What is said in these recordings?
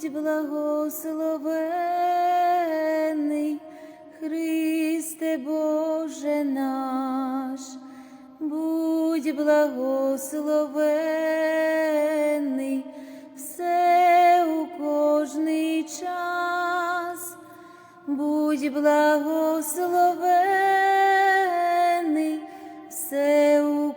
Будь благословений, Христе Боже наш, будь благословений, все у кожний час, будь благословений, все у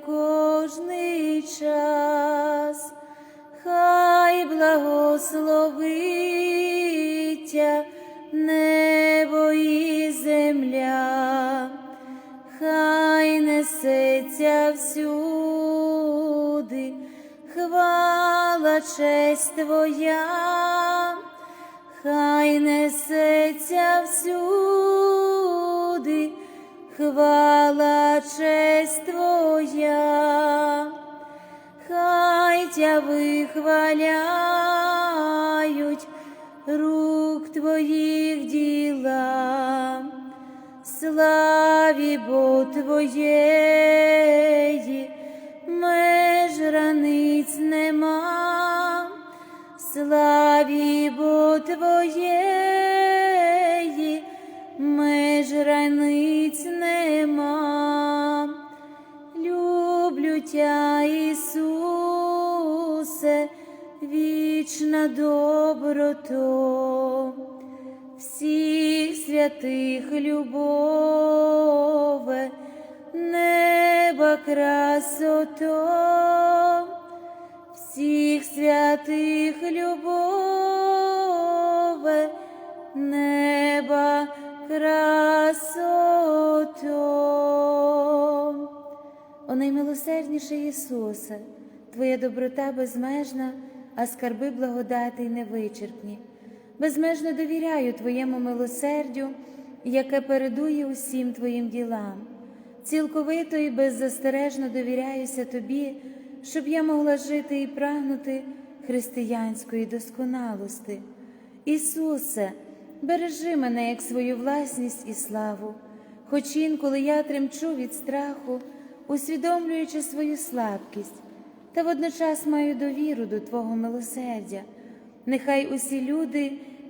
благословиться небо і земля, хай несеться всюди, хвала честь Твоя, хай несеться всюди, хвала честь Твоя, хай тя вихваляють Твоїх діла, славі бо Твоєї, меж раниць нема, славі бо Твоєї, меж раниць нема. Люблю тя, Ісусе, вічна доброто, всіх святих любове, неба красото, всіх святих любове, неба красото. О наймилосердніший Ісусе, Твоя доброта безмежна, а скарби благодати невичерпні. Безмежно довіряю Твоєму милосердю, яке передує усім Твоїм ділам. Цілковито і беззастережно довіряюся Тобі, щоб я могла жити і прагнути християнської досконалости. Ісусе, бережи мене як свою власність і славу, хоч інколи я тремчу від страху, усвідомлюючи свою слабкість, та водночас маю довіру до Твого милосердя. Нехай усі люди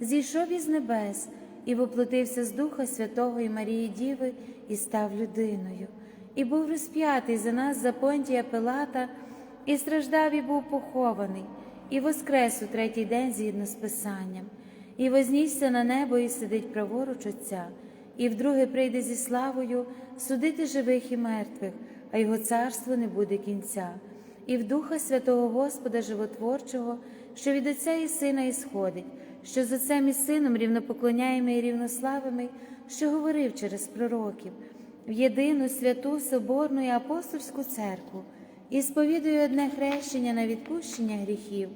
зійшов із небес і воплотився з Духа Святого і Марії Діви і став людиною, і був розп'ятий за нас за понтія Пилата, і страждав, і був похований, і воскрес у третій день згідно з Писанням. І вознісся на небо, і сидить праворуч Отця, і вдруге прийде зі славою судити живих і мертвих, а його царство не буде кінця, і в Духа Святого Господа Животворчого, що від Отця і Сина ісходить, що з Отцем і Сином рівнопоклоняємо і рівнославими, що говорив через пророків, в єдину святу Соборну і апостольську церкву, і сповідую одне хрещення на відпущення гріхів,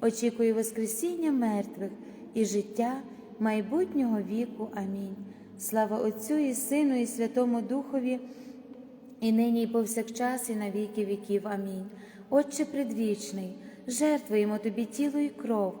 очікую Воскресіння мертвих і життя майбутнього віку. Амінь. Слава Отцю і Сину, і Святому Духові, і нині, і повсякчас, і на віки віків. Амінь. Отче предвічний, жертвуємо Тобі тіло і кров,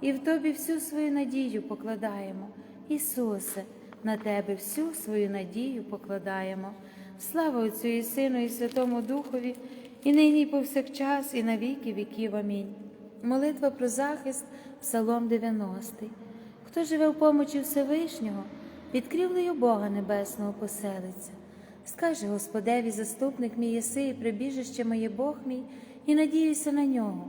і в Тобі всю свою надію покладаємо. Ісусе, на Тебе всю свою надію покладаємо. Слава Отцю і Сину, і Святому Духові, і нині, і повсякчас, і на віки віків. Амінь. Молитва про захист, Псалом 90. Хто живе в помочі Всевишнього, під крівлею Бога Небесного поселиться. Скаже Господеві, заступник мій єси, і прибіжище моє Бог мій, і надіюся на нього,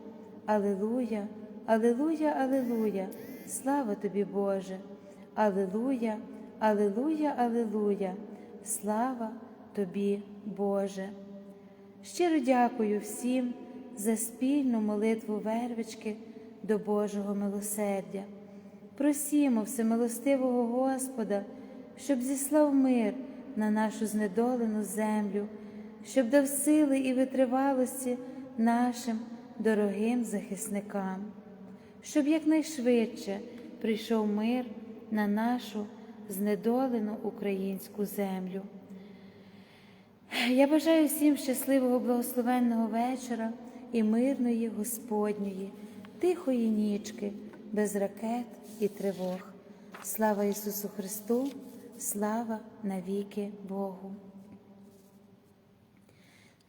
Алилуя, Алилуя, Алилуя, слава тобі, Боже. Алилуя, Алилуя, Алилуя, слава тобі, Боже. Щиро дякую всім за спільну молитву вервички до Божого милосердя. Просімо всемилостивого Господа, щоб зіслав мир на нашу знедолену землю, щоб дав сили і витривалості нашим дорогим захисникам, щоб якнайшвидше прийшов мир на нашу знедолену українську землю. Я бажаю всім щасливого благословенного вечора і мирної Господньої, тихої нічки, без ракет і тривог. Слава Ісусу Христу, слава навіки Богу.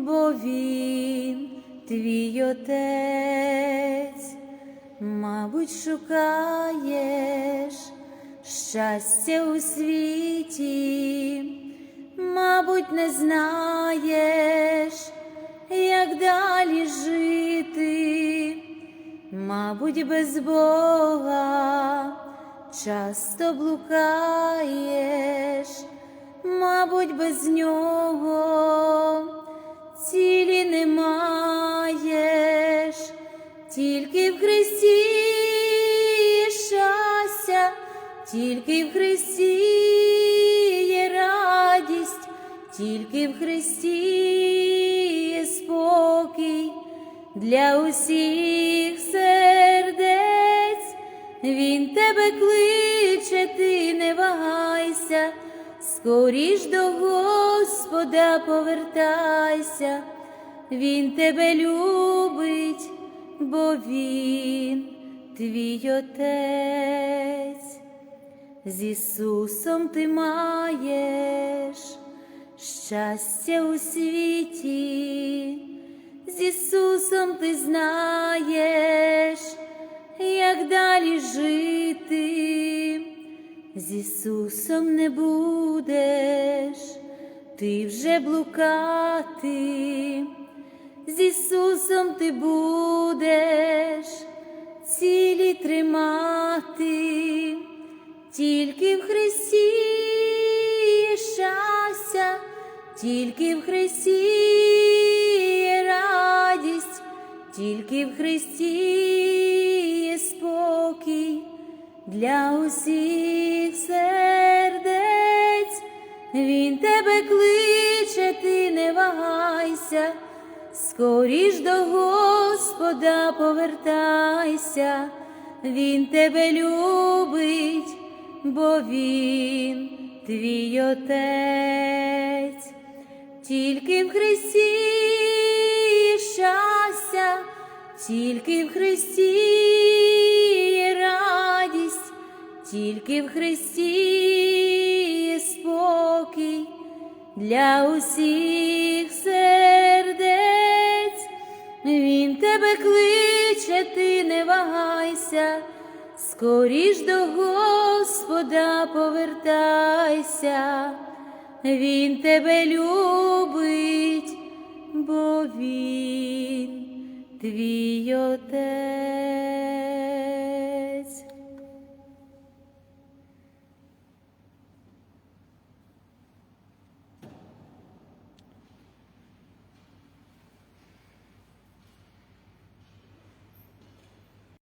бо Він твій отець. Мабуть, шукаєш щастя у світі, мабуть, не знаєш, як далі жити, мабуть, без Бога часто блукаєш, мабуть, без нього цілі не маєш, тільки в Христі щастя, тільки в Христі є радість, тільки в Христі є спокій для усіх сердець. Він тебе кличе, ти не вагайся, скоріш до Господа повертайся, Він тебе любить, бо Він твій отець. З Ісусом ти маєш щастя у світі, з Ісусом ти знаєш, як далі жити, з Ісусом не будеш, ти вже блукати, з Ісусом ти будеш цілі тримати, тільки в Христі є щастя, тільки в Христі є радість, тільки в Христі для усіх сердець. Він тебе кличе, ти не вагайся, скоріш до Господа повертайся, Він тебе любить, бо Він твій отець, тільки в Христі щастя, тільки в Христі радість, тільки в Христі є спокій для усіх сердець. Він тебе кличе, ти не вагайся, скоріш до Господа повертайся, Він тебе любить, бо Він твій отець.